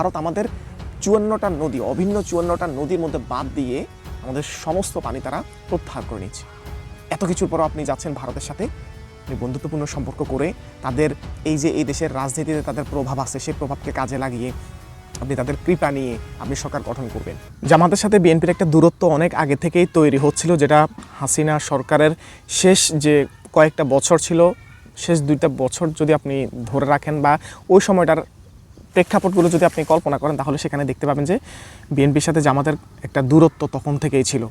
ভারত আমাদের চুয়ান্নটা নদী, অভিন্ন চুয়ান্নটা নদীর মধ্যে বাদ দিয়ে আমাদের সমস্ত পানি তারা প্রত্যাহার করে নিচ্ছে। এত কিছুর পরও আপনি যাচ্ছেন ভারতের সাথে। আপনি বন্ধুত্বপূর্ণ সম্পর্ক করে তাদের এই যে এই দেশের রাজনীতিতে তাদের প্রভাব আছে সেই প্রভাবকে কাজে লাগিয়ে আপনি তাদের কৃপা নিয়ে আপনি সরকার গঠন করবেন। জামাতের সাথে বিএনপির একটা দূরত্ব অনেক আগে থেকেই তৈরি হচ্ছিল, যেটা হাসিনা সরকারের শেষ যে কয়েকটা বছর ছিল, শেষ দুইটা বছর যদি আপনি ধরে রাখেন বা ওই সময়টার প্রেক্ষাপটগুলো যদি আপনি কল্পনা করেন, তাহলে সেখানে দেখতে পাবেন যে বিএনপির সাথে জামাতের একটা দূরত্ব তখন থেকেই ছিল।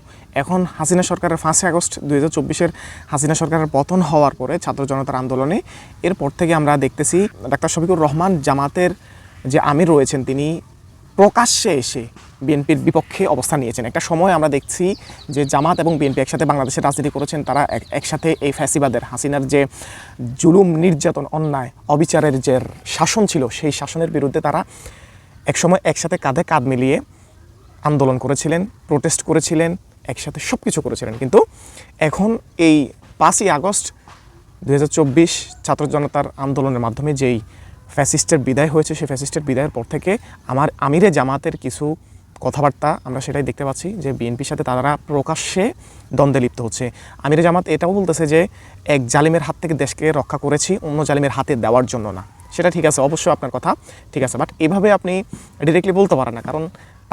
এখন হাসিনা সরকারের পাঁচই আগস্ট দুই হাজার চব্বিশের হাসিনা সরকারের পতন হওয়ার পরে ছাত্র জনতার আন্দোলনে, এরপর থেকে আমরা দেখতেছি ডাক্তার শফিকুর রহমান জামাতের যে আমির রয়েছেন তিনি প্রকাশ্যে এসে বিএনপির বিপক্ষে অবস্থান নিয়েছেন। একটা সময় আমরা দেখছি যে জামাত এবং বিএনপি একসাথে বাংলাদেশের রাজনীতি করেছেন, তারা এক- একসাথে এই ফ্যাসিবাদের, হাসিনার যে জুলুম, নির্যাতন, অন্যায়, অবিচারের যে শাসন ছিল, সেই শাসনের বিরুদ্ধে তারা একসময় একসাথে কাঁধে কাঁধ মিলিয়ে আন্দোলন করেছিলেন প্রোটেস্ট করেছিলেন, একসাথে সব কিছু করেছিলেন। কিন্তু এখন এই পাঁচই আগস্ট দু হাজার চব্বিশ ছাত্র জনতার আন্দোলনের মাধ্যমে যেই ফ্যাসিস্টের বিদায় হয়েছে, সেই ফ্যাসিস্টের বিদায়ের পর থেকে আমার আমিরে জামাতের কিছু কথাবার্তা আমরা সেটাই দেখতে পাচ্ছি যে বিএনপির সাথে তারা প্রকাশ্যে দ্বন্দ্বে লিপ্ত হচ্ছে। আমিরে জামাত এটাও বলতেছে যে এক জালিমের হাত থেকে দেশকে রক্ষা করেছি, অন্য জালিমের হাতে দেওয়ার জন্য না। সেটা ঠিক আছে, অবশ্যই আপনার কথা ঠিক আছে। বাট এভাবে আপনি ডিরেক্টলি বলতে পারেন না, কারণ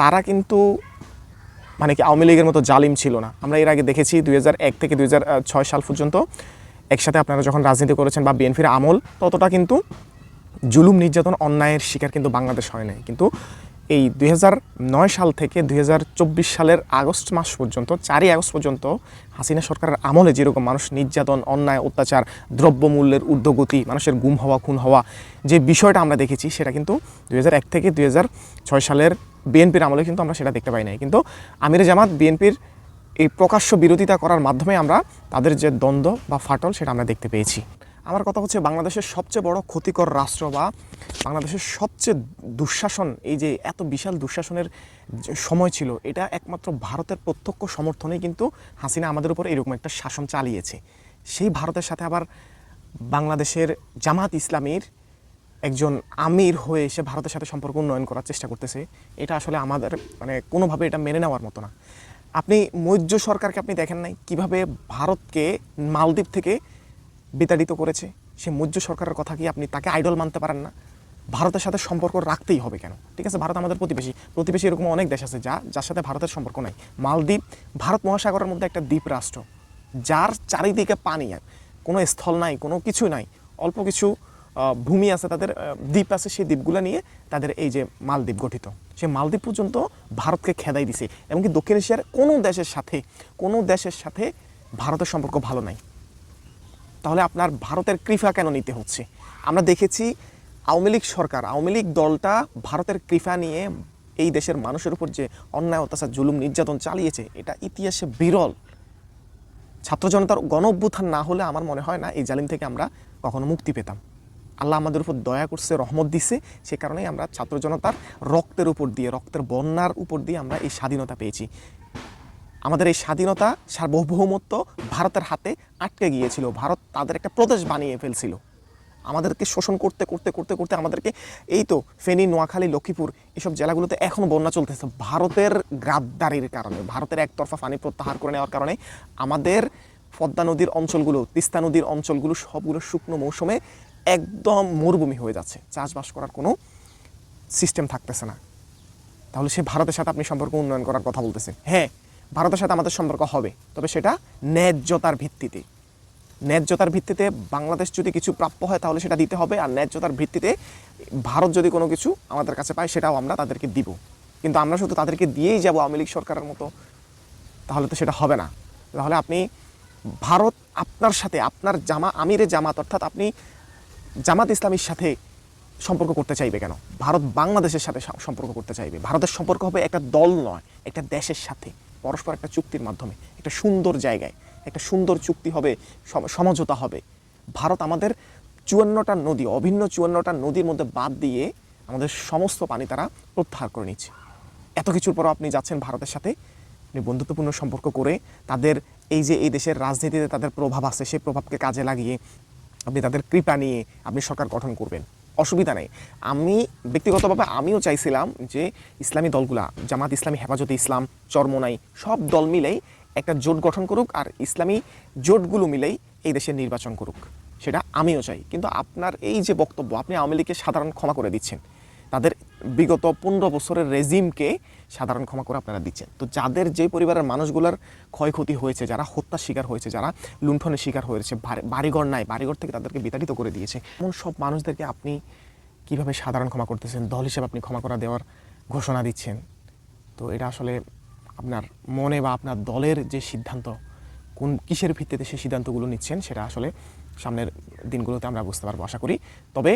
তারা কিন্তু মানে কি আওয়ামী লীগের মতো জালিম ছিল না। আমরা এর আগে দেখেছি দুই হাজার এক থেকে দু হাজার ছয় সাল পর্যন্ত একসাথে আপনারা যখন রাজনীতি করেছেন বা বিএনপির আমল, ততটা কিন্তু জুলুম নির্যাতন অন্যায়ের শিকার কিন্তু বাংলাদেশ হয় নাই। কিন্তু এই দুই হাজার নয় সাল থেকে দুই হাজার চব্বিশ সালের আগস্ট মাস পর্যন্ত, চারই আগস্ট পর্যন্ত হাসিনা সরকারের আমলে যেরকম মানুষ নির্যাতন, অন্যায়, অত্যাচার, দ্রব্যমূল্যের ঊর্ধ্বগতি, মানুষের গুম হওয়া, খুন হওয়া যে বিষয়টা আমরা দেখেছি, সেটা কিন্তু দুই হাজার এক থেকে দুই হাজার ছয় সালের বিএনপির আমলে কিন্তু আমরা সেটা দেখতে পাই নাই। কিন্তু আমিরে জামাত বিএনপির এই প্রকাশ্য বিরোধিতা করার মাধ্যমে আমরা তাদের যে দ্বন্দ্ব বা ফাটল সেটা আমরা দেখতে পেয়েছি। আমার কথা হচ্ছে বাংলাদেশের সবচেয়ে বড় ক্ষতিকর রাষ্ট্র বা বাংলাদেশের সবচেয়ে দুঃশাসন, এই যে এত বিশাল দুঃশাসনের সময় ছিল, এটা একমাত্র ভারতের প্রত্যক্ষ সমর্থনেই কিন্তু হাসিনা আমাদের উপর এরকম একটা শাসন চালিয়েছে। সেই ভারতের সাথে আবার বাংলাদেশের জামাত ইসলামীর একজন আমির হয়ে এসে ভারতের সাথে সম্পর্ক উন্নয়ন করার চেষ্টা করতেছে, এটা আসলে আমাদের মানে কোনোভাবে এটা মেনে নেওয়ার মতো না। আপনি মৈর্য সরকারকে আপনি দেখেন নাই? কীভাবে ভারতকে মালদ্বীপ থেকে বিতাড়িত করেছে সে মৈর্য সরকারের কথা কি আপনি তাকে আইডল মানতে পারেন না? ভারতের সাথে সম্পর্ক রাখতেই হবে কেন? ঠিক আছে, ভারত আমাদের প্রতিবেশী। প্রতিবেশী এরকম অনেক দেশ আছে যা, যার সাথে ভারতের সম্পর্ক নাই। মালদ্বীপ, ভারত মহাসাগরের মধ্যে একটা দ্বীপ রাষ্ট্র, যার চারিদিকে পানি কোনো স্থল নাই, কোনো কিছু নাই। অল্প কিছু ভূমি আছে তাদের দ্বীপ আছে, সেই দ্বীপগুলো নিয়ে তাদের এই যে মালদ্বীপ গঠিত। সে মালদ্বীপ পর্যন্ত ভারতকে খেদাই দিছে। এমনকি দক্ষিণ এশিয়ার কোনো দেশের সাথে, কোনো দেশের সাথে ভারতের সম্পর্ক ভালো নাই। তাহলে আপনার ভারতের কৃফা কেন নিতে হচ্ছে? আমরা দেখেছি আওয়ামী লীগ সরকার, আওয়ামী লীগ দলটা ভারতের কৃফা নিয়ে এই দেশের মানুষের উপর যে অন্যায়, অত্যাচার, জুলুম, নির্যাতন চালিয়েছে, এটা ইতিহাসে বিরল। ছাত্র জনতার গণ অভ্যুত্থান না হলে আমার মনে হয় না এই জালিম থেকে আমরা কখনো মুক্তি পেতাম। আল্লাহ আমাদের উপর দয়া করছে, রহমত দিছে, সে কারণেই আমরা ছাত্র জনতার রক্তের উপর দিয়ে, রক্তের বন্যার উপর দিয়ে আমরা এই স্বাধীনতা পেয়েছি। আমাদের এই স্বাধীনতা, সার্বভৌমত্ব ভারতের হাতে আটকে গিয়েছিল। ভারত তাদের একটা প্রদেশ বানিয়ে ফেলছিল। আমাদেরকে শোষণ করতে করতে করতে করতে আমাদেরকে এই তো ফেনী, নোয়াখালী, লক্ষ্মীপুর এসব জেলাগুলোতে এখনও বন্যা চলতেছে। ভারতের গ্রাদ্দারির কারণে, ভারতের একতরফা পানি প্রত্যাহার করে নেওয়ার কারণে আমাদের পদ্মা নদীর অঞ্চলগুলো, তিস্তা নদীর অঞ্চলগুলো সবগুলো শুকনো মৌসুমে একদম মরুভূমি হয়ে যাচ্ছে। চাষবাস করার কোনো সিস্টেম থাকতেছে না। তাহলে সে ভারতের সাথে আপনি সম্পর্ক উন্নয়ন করার কথা বলতেছেন। হ্যাঁ ভারতের সাথে আমাদের সম্পর্ক হবে। তবে সেটা ন্যায্যতার ভিত্তিতে। ন্যায্যতার ভিত্তিতে বাংলাদেশ যদি কিছু প্রাপ্য হয়, তাহলে সেটা দিতে হবে। আর ন্যায্যতার ভিত্তিতে ভারত যদি কোনো কিছু আমাদের কাছে পায়, সেটাও আমরা তাদেরকে দিব। কিন্তু আমরা শুধু তাদেরকে দিয়েই যাব আওয়ামী লীগ সরকারের মতো, তাহলে তো সেটা হবে না। তাহলে আপনি ভারত আপনার সাথে, আপনার জামা, আমিরে জামাত অর্থাৎ আপনি জামাত ইসলামীর সাথে সম্পর্ক করতে চাইবে কেন? ভারত বাংলাদেশের সাথে সম্পর্ক করতে চাইবে। ভারতের সম্পর্ক হবে একটা দল নয়, একটা দেশের সাথে। পরস্পর একটা চুক্তির মাধ্যমে, একটা সুন্দর জায়গায়, একটা সুন্দর চুক্তি হবে সমঝোতা হবে। ভারত আমাদের চুয়ান্নটা নদী, অভিন্ন চুয়ান্নটা নদীর মধ্যে বাদ দিয়ে আমাদের সমস্ত পানি তারা প্রত্যাহার করে নিচ্ছে। এত কিছুর পরও আপনি যাচ্ছেন ভারতের সাথে, আপনি বন্ধুত্বপূর্ণ সম্পর্ক করে তাদের এই যে এই দেশের রাজনীতিতে তাদের প্রভাব আছে, সেই প্রভাবকে কাজে লাগিয়ে আপনি তাদের কৃপা নিয়ে আপনি সরকার গঠন করবেন। অসুবিধা নেই। আমি ব্যক্তিগতভাবে আমিও চাইছিলাম যে ইসলামী দলগুলা, জামাত ইসলামী, হেফাজতে ইসলাম, চর্মনাই সব দল মিলেই একটা জোট গঠন করুক আর ইসলামী জোটগুলো মিলেই এই দেশের নির্বাচন করুক। সেটা আমিও চাই। কিন্তু আপনার এই যে বক্তব্য, আপনি আওয়ামী লীগকে সাধারণ ক্ষমা করে দিচ্ছেন। তাদের বিগত পনেরো বছরের রেজিমকে সাধারণ ক্ষমা করে আপনারা দিচ্ছেন। তো যাদের যে পরিবারের মানুষগুলোর ক্ষয়ক্ষতি হয়েছে, যারা হত্যার শিকার হয়েছে, যারা লুণ্ঠনের শিকার হয়েছে বাড়িঘর নাই, বাড়িঘর থেকে তাদেরকে বিতাড়িত করে দিয়েছে, এমন সব মানুষদেরকে আপনি কীভাবে সাধারণ ক্ষমা করতেছেন? দল হিসেবে আপনি ক্ষমা করা দেওয়ার ঘোষণা দিচ্ছেন। তো এটা আসলে আপনার মনে বা আপনার দলের যে সিদ্ধান্ত, কোন কিসের ভিত্তিতে সেই সিদ্ধান্তগুলো নিচ্ছেন, সেটা আসলে সামনের দিনগুলোতে আমরা বুঝতে পারব, আশা করি। তবে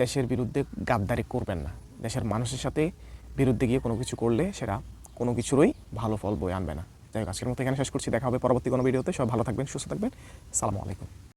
দেশের বিরুদ্ধে গাদ্দারি করবেন না। দেশের মানুষের সাথে বিরুদ্ধে গিয়ে কোনো কিছু করলে সেটা কোনো কিছুরই ভালো ফল বয়ে আনবে না। যাই হোক, আজকের মতো এখানে শেষ করছি। দেখা হবে পরবর্তী কোনো ভিডিওতে। সব ভালো থাকবেন, সুস্থ থাকবেন। সালামু আলাইকুম।